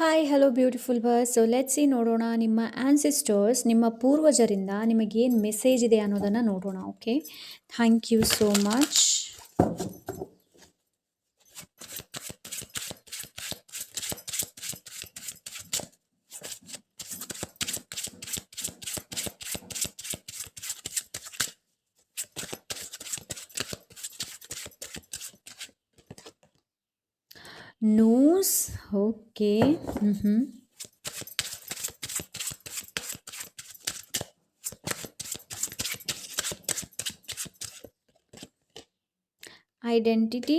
Hi hello beautiful birds so let's see ನೋಡೋಣ ನಿಮ್ಮ ancestors ನಿಮ್ಮ ಪೂರ್ವಜರಿಂದ ನಿಮಗೇನು ಮೆಸೇಜ್ ಇದೆ ಅನ್ನೋದನ್ನು ನೋಡೋಣ okay thank you so much news okay hmm identity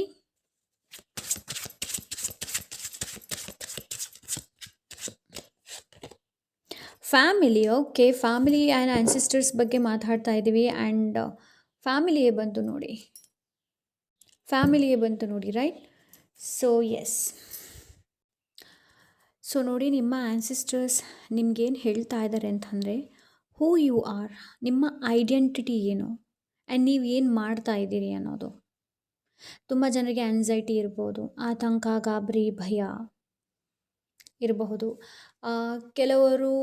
family okay family and ancestors ಬಗ್ಗೆ ಮಾತಾಡ್ತಾ ಇದ್ದೀವಿ ಆ್ಯಂಡ್ ಫ್ಯಾಮಿಲಿಯೇ ಬಂತು ನೋಡಿ. ಫ್ಯಾಮಿಲಿಯೇ ಬಂತು ನೋಡಿ ರೈಟ್ ಸೊ ಎಸ್ ಸೊ ನೋಡಿ ನಿಮ್ಮ ಆ್ಯನ್ಸಿಸ್ಟರ್ಸ್ ನಿಮ್ಗೇನು ಹೇಳ್ತಾ ಇದ್ದಾರೆ ಅಂತಂದರೆ ಹೂ ಯು ಆರ್ ನಿಮ್ಮ ಐಡೆಂಟಿಟಿ ಏನು? ಆ್ಯಂಡ್ ನೀವು ಏನು ಮಾಡ್ತಾ ಇದ್ದೀರಿ ಅನ್ನೋದು. ತುಂಬ ಜನರಿಗೆ ಆ್ಯನ್ಸೈಟಿ ಇರ್ಬೋದು, ಆತಂಕ, ಗಾಬರಿ, ಭಯ ಇರಬಹುದು. ಕೆಲವರು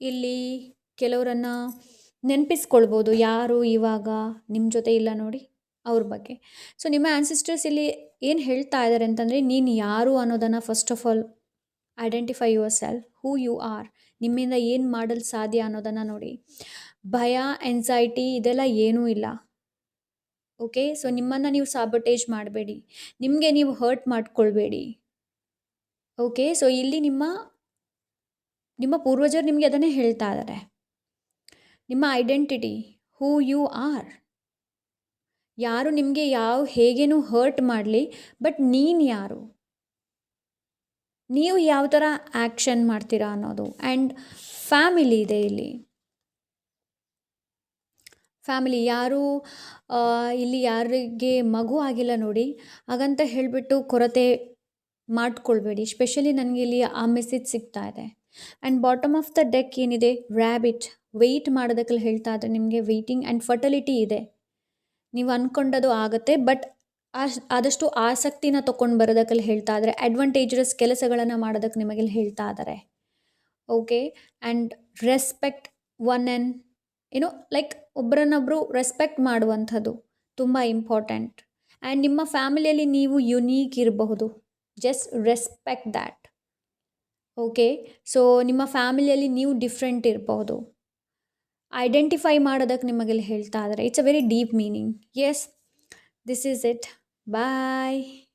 ಇಲ್ಲಿ ಕೆಲವರನ್ನು ನೆನಪಿಸ್ಕೊಳ್ಬೋದು, ಯಾರು ಇವಾಗ ನಿಮ್ಮ ಜೊತೆ ಇಲ್ಲ ನೋಡಿ. ಅವ್ರ ಬಗ್ಗೆ. ಸೊ ನಿಮ್ಮ ಆ್ಯನ್ಸಿಸ್ಟರ್ಸ್ ಇಲ್ಲಿ ಏನು ಹೇಳ್ತಾ ಇದ್ದಾರೆ ಅಂತಂದರೆ, ನೀನು ಯಾರು ಅನ್ನೋದನ್ನು first of all identify yourself who you are ನಿಮ್ಮಿಂದ ಏನು ಮಾಡಲು ಸಾಧ್ಯ ಅನ್ನೋದನ್ನು ನೋಡಿ. ಭಯ ಎನ್ಸೈಟಿ ಇದೆಲ್ಲ ಏನೂ ಇಲ್ಲ. ಓಕೆ ಸೊ ನಿಮ್ಮನ್ನು ನೀವು ಸಾಬಟೇಜ್ ಮಾಡಬೇಡಿ. ನಿಮಗೆ ನೀವು ಹರ್ಟ್ ಮಾಡ್ಕೊಳ್ಬೇಡಿ. ಓಕೆ ಸೊ ಇಲ್ಲಿ ನಿಮ್ಮ ನಿಮ್ಮ ಪೂರ್ವಜರು ನಿಮಗೆ ಅದನ್ನೇ ಹೇಳ್ತಾ ಇದ್ದಾರೆ ನಿಮ್ಮ ಐಡೆಂಟಿಟಿ ಹೂ ಯು ಆರ್ ಯಾರು ನಿಮಗೆ ಯಾವ ಹೇಗೇನು ಹರ್ಟ್ ಮಾಡಲಿ ಬಟ್ ನೀನು ಯಾರು? ನೀವು ಯಾವ ಥರ ಆ್ಯಕ್ಷನ್ ಮಾಡ್ತೀರಾ ಅನ್ನೋದು. ಆ್ಯಂಡ್ ಫ್ಯಾಮಿಲಿ ಇದೆ ಇಲ್ಲಿ. ಫ್ಯಾಮಿಲಿ ಯಾರು ಇಲ್ಲಿ ಯಾರಿಗೆ ಮಗು ಆಗಿಲ್ಲ ನೋಡಿ, ಹಾಗಂತ ಹೇಳಿಬಿಟ್ಟು ಕೊರತೆ ಮಾಡಿಕೊಳ್ಬೇಡಿ. ಸ್ಪೆಷಲಿ ನನಗೆ ಇಲ್ಲಿ ಆ ಮೆಸೇಜ್ ಸಿಗ್ತಾ ಇದೆ. And bottom of the deck ಏನಿದೆ? ರ್ಯಾಬಿಟ್ ವೆಯ್ಟ್ ಮಾಡೋದಕ್ಕೆಲ್ಲ ಹೇಳ್ತಾ ಇದ್ದಾರೆ ನಿಮಗೆ ವೆಯ್ಟಿಂಗ್ ಆ್ಯಂಡ್ ಫರ್ಟಿಲಿಟಿ ಇದೆ. ನೀವು ಅಂದ್ಕೊಂಡದು ಆಗುತ್ತೆ, ಬಟ್ ಆದಷ್ಟು ಆಸಕ್ತಿನ ತೊಗೊಂಡು ಬರೋದಕ್ಕೆಲ್ಲ ಹೇಳ್ತಾ ಇದ್ದಾರೆ ಅಡ್ವಾಂಟೇಜಸ್ ಕೆಲಸಗಳನ್ನು ಮಾಡೋದಕ್ಕೆ ನಿಮಗೆಲ್ಲ ಹೇಳ್ತಾ ಇದ್ದಾರೆ okay and respect one and ಏನೋ ಲೈಕ್ ಒಬ್ಬರನ್ನೊಬ್ಬರು ರೆಸ್ಪೆಕ್ಟ್ ಮಾಡುವಂಥದ್ದು ತುಂಬ ಇಂಪಾರ್ಟೆಂಟ್ ಆ್ಯಂಡ್ ನಿಮ್ಮ ಫ್ಯಾಮಿಲಿಯಲ್ಲಿ ನೀವು ಯುನೀಕ್ ಇರಬಹುದು. Just respect that okay so ನಿಮ್ಮ ಫ್ಯಾಮಿಲಿಯಲ್ಲಿ ನೀವು ಡಿಫ್ರೆಂಟ್ ಇರಬಹುದು. ಐಡೆಂಟಿಫೈ ಮಾಡೋದಕ್ಕೆ ನಿಮಗೆಲ್ಲ ಹೇಳ್ತಾ ಇದ್ದಾರೆ. It's a very deep meaning as this is it bye